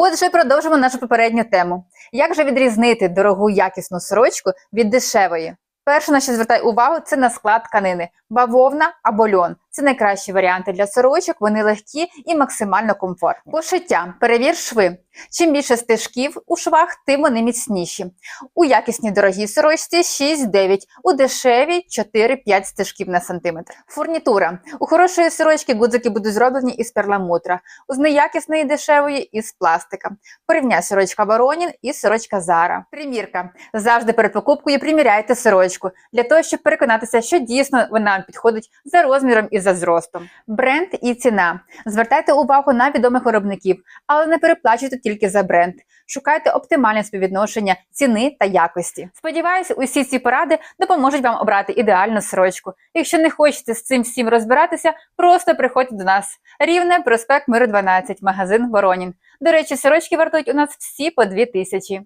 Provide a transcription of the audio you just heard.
Отже, продовжимо нашу попередню тему. Як же відрізнити дорогу якісну сорочку від дешевої? Перше, на що звертай увагу, це на склад тканини. Бавовна або льон. Це найкращі варіанти для сорочок, вони легкі і максимально комфортні. Пошиття. Перевір шви. Чим більше стежків у швах, тим вони міцніші. У якісній дорогій сорочці 6-9, у дешевій 4-5 стежків на сантиметр. Фурнітура. У хорошої сорочки гудзики будуть зроблені із перламутра, у неякісної дешевої із пластика. Порівняй сорочка Воронін і сорочка Зара. Примірка. Завжди перед покупкою приміряйте сорочку для того, щоб переконатися, що дійсно вона підходить за розміром і за зростом. Бренд і ціна. Звертайте увагу на відомих виробників, але не переплачуйте тільки за бренд. Шукайте оптимальне співвідношення ціни та якості. Сподіваюся, усі ці поради допоможуть вам обрати ідеальну сорочку. Якщо не хочете з цим всім розбиратися, просто приходьте до нас. Рівне, проспект Миру 12, магазин Воронін. До речі, сорочки вартують у нас всі по 2 тисячі.